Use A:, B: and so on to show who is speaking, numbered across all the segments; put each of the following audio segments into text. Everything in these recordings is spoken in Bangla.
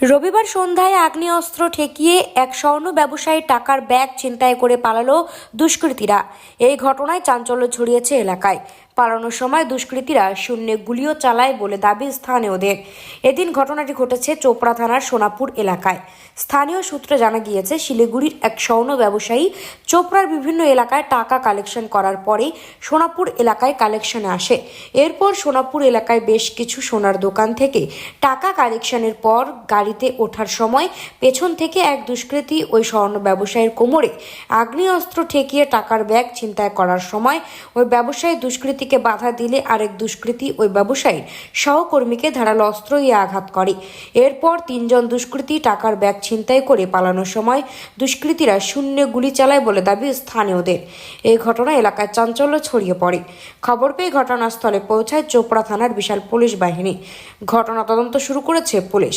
A: রবিবার সন্ধ্যায় আগ্নেয়াস্ত্র ঠেকিয়ে এক স্বর্ণ ব্যবসায়ী টাকার ব্যাগ ছিনতাই করে পালালো দুষ্কৃতীরা। এই ঘটনায় চাঞ্চল্য ছড়িয়েছে এলাকায়। পালানোর সময় দুষ্কৃতীরা শূন্যে গুলিও চালায় বলে দাবি স্থানীয়দের। এদিন ঘটনাটি ঘটেছে চোপড়া থানার সোনাপুর এলাকায়। স্থানীয় সূত্রে জানা গিয়েছে, শিলিগুড়ির এক স্বর্ণ ব্যবসায়ী চোপড়ার বিভিন্ন এলাকায় টাকা কালেকশন করার পরে সোনাপুর এলাকায় কালেকশনে আসে। এরপর সোনাপুর এলাকায় বেশ কিছু সোনার দোকান থেকে টাকা কালেকশনের পর গাড়িতে ওঠার সময় পেছন থেকে এক দুষ্কৃতী ওই স্বর্ণ ব্যবসায়ীর কোমরে আগ্নেয়াস্ত্র ঠেকিয়ে টাকার ব্যাগ ছিনতাই করার সময় ওই ব্যবসায়ী দুষ্কৃতীকে বাধা দিলে আরেক দুষ্কৃতী ওই ব্যবসায়ীর সহকর্মীকে ধারালো অস্ত্র দিয়ে আঘাত করে। এরপর তিনজন দুষ্কৃতী টাকার ব্যাগ ছিনতাই করে পালানোর সময় দুষ্কৃতীরা শূন্য গুলি চালায় বলে দাবি স্থানীয়দের। এই ঘটনা এলাকায় চাঞ্চল্য ছড়িয়ে পড়ে। খবর পেয়ে ঘটনাস্থলে পৌঁছায় চোপড়া থানার বিশাল পুলিশ বাহিনী। ঘটনা তদন্ত শুরু করেছে পুলিশ।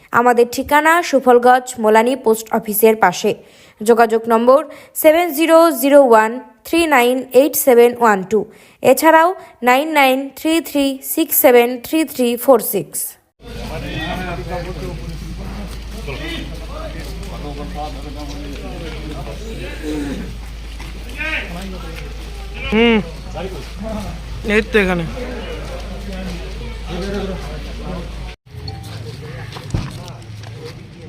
A: আমাদের ঠিকানা সুফলগঞ্জ মোলানি পোস্ট অফিসের পাশে। যোগাযোগ number seven zero zero one three nine eight seven one two. এছাড়াও nine nine three three six seven three three four six.
B: হুম। এখানে।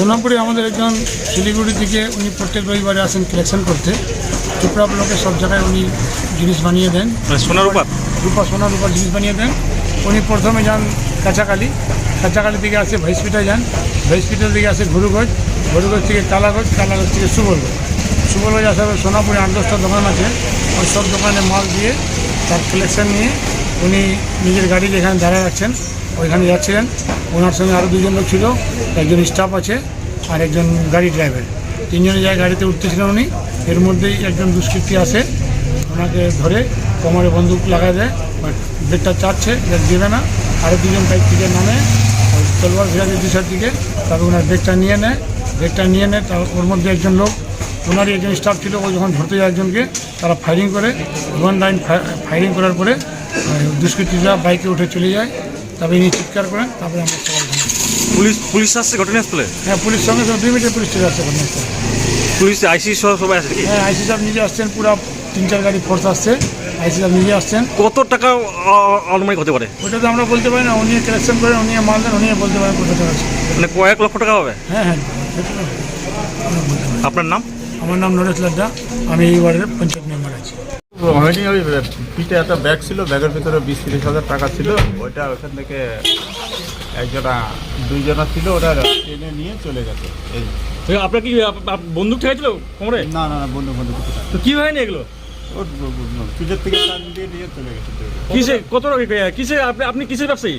C: সোনাপুরে আমাদের একজন শিলিগুড়ি থেকে উনি প্রত্যেক রবিবারে আসেন কালেকশন করতে। চোপড়া ব্লকে সব জায়গায় উনি জিনিস বানিয়ে দেন।
D: মানে সোনার উপর
C: রূপা সোনার রূপার জিনিস বানিয়ে দেন। উনি প্রথমে যান কাঁচাকালি। কাঁচাকালি থেকে আসে ভাইসপিটা যান। ভাইসপিটাল থেকে আসে ঘুরুগঞ্জ ঘুরুগঞ্জ থেকে কালাগঞ্জ কালাগঞ্জ থেকে সুবলগঞ্জ সুবলগঞ্জ আসার পর সোনাপুরে আট দশটা দোকান আছে। ওই সব দোকানে মাল দিয়ে তার কালেকশন নিয়ে উনি নিজের গাড়ি যেখানে দাঁড়ায় রাখছেন ওইখানে যাচ্ছিলেন। ওনার সঙ্গে আরও দুজন লোক ছিল। একজন স্টাফ আছে আর একজন গাড়ি ড্রাইভার তিনজনে যায় গাড়িতে উঠতেছিলেন উনি। এর মধ্যেই একজন দুষ্কৃতী আসে। ওনাকে ধরে কোমরে বন্দুক লাগায় দেয়, বাট ব্রেকটা চাচ্ছে ব্রেক দেবে না। আরও দুজন বাইক থেকে নামে, ওই তলোয়ার ভিড়াতে দিশার দিকে, তারপর ওনার ব্রেকটা নিয়ে নেয়। ব্রেকটা নিয়ে নেয়, তার ওর মধ্যে একজন লোক, ওনারই একজন স্টাফ ছিল, ও যখন ধরতে যায় একজনকে, তারা ফায়ারিং করে। ওয়ান লাইন ফায়ারিং করার পরে দুষ্কৃতীরা বাইকে উঠে চলে যায়। তারপরে ইনি চিৎকার করেন তারপরে আমরা সবাই
D: পুলিশ পুলিশ আসছে ঘটনাস্থলে?
C: হ্যাঁ পুলিশ সঙ্গে সঙ্গে দুই মিনিটে পুলিশ চলে আসছে ঘটনাস্থলে।
D: পুলিশ আইসি সহ সবাই আসছে
C: হ্যাঁ আইসি সাহেব নিজে আসছেন পুরো তিন চার গাড়ি ফোর্স আসছে আইসি সাহেব নিজে আসছেন।
D: কত টাকা অনুমানিক হতে পারে?
C: ওটা তো আমরা বলতে পারি না উনি কালেকশন করেন উনি মাল দেন উনি বলতে পারেন কত টাকা আছে।
D: মানে কয়েক লক্ষ টাকা হবে?
C: হ্যাঁ হ্যাঁ।
D: আপনার নাম?
C: আমার নাম নরেশ লাড্ডা আমি এই ওয়ার্ডের পঞ্চায়েত
E: হয়নি ওই পিঠে একটা ব্যাগ ছিল ব্যাগের ভিতরে বিশ তিরিশ হাজার টাকা ছিল। ওইটা ওখান থেকে একজনা দুইজনা ছিল ওটা ট্রেনে নিয়ে চলে গেছে। এই।
D: আপনার কি বন্দুক ঠেকেছিল কোমরে?
E: না না না কিছু না।
D: তো কি হয়নি এগুলো?
E: পিঠের থেকে টান দিয়ে নিয়ে চলে গেছে।
D: কিসে কত কিসে আপনি আপনি কিসের ব্যবসায়ী?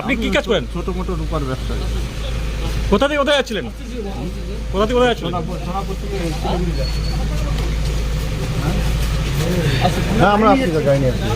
D: আপনি কি কাজ করেন?
E: ছোট মোটো রূপার ব্যবসা
D: কোথা থেকে কোথায় যাচ্ছিলেন? কোথা থেকে কোথায় যাচ্ছিলেন?
E: সোনাপুর থেকে। হ্যাঁ আমরা আপনি গাড়ি নিয়ে আসছি।